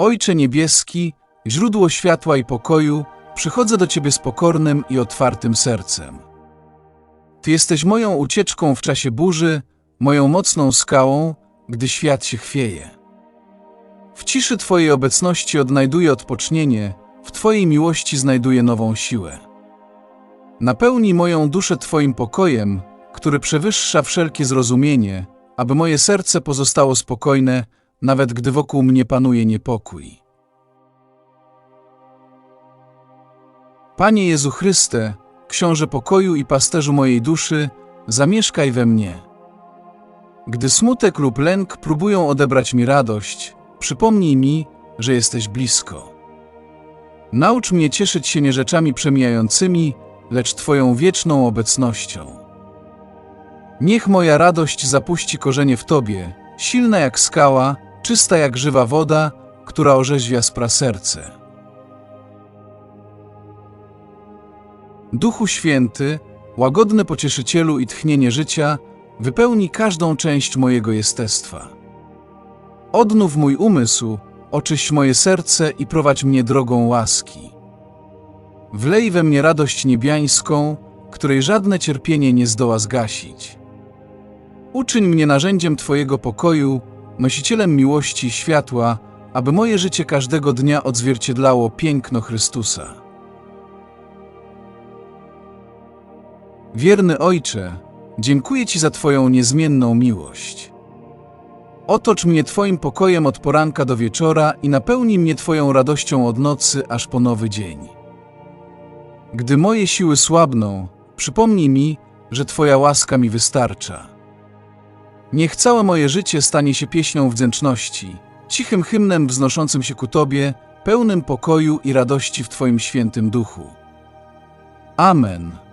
Ojcze niebieski, źródło światła i pokoju, przychodzę do Ciebie z pokornym i otwartym sercem. Ty jesteś moją ucieczką w czasie burzy, moją mocną skałą, gdy świat się chwieje. W ciszy Twojej obecności odnajduję odpocznienie, w Twojej miłości znajduję nową siłę. Napełnij moją duszę Twoim pokojem, który przewyższa wszelkie zrozumienie, aby moje serce pozostało spokojne, nawet gdy wokół mnie panuje niepokój. Panie Jezu Chryste, Książę pokoju i pasterzu mojej duszy, zamieszkaj we mnie. Gdy smutek lub lęk próbują odebrać mi radość, przypomnij mi, że jesteś blisko. Naucz mnie cieszyć się nie rzeczami przemijającymi, lecz Twoją wieczną obecnością. Niech moja radość zapuści korzenie w Tobie, silna jak skała, czysta jak żywa woda, która orzeźwia spra serce. Duchu Święty, łagodny pocieszycielu i tchnienie życia, wypełni każdą część mojego jestestwa. Odnów mój umysł, oczyść moje serce i prowadź mnie drogą łaski. Wlej we mnie radość niebiańską, której żadne cierpienie nie zdoła zgasić. Uczyń mnie narzędziem Twojego pokoju, nosicielem miłości światła, aby moje życie każdego dnia odzwierciedlało piękno Chrystusa. Wierny Ojcze, dziękuję Ci za Twoją niezmienną miłość. Otocz mnie Twoim pokojem od poranka do wieczora i napełnij mnie Twoją radością od nocy aż po nowy dzień. Gdy moje siły słabną, przypomnij mi, że Twoja łaska mi wystarcza. Niech całe moje życie stanie się pieśnią wdzięczności, cichym hymnem wznoszącym się ku Tobie, pełnym pokoju i radości w Twoim świętym duchu. Amen.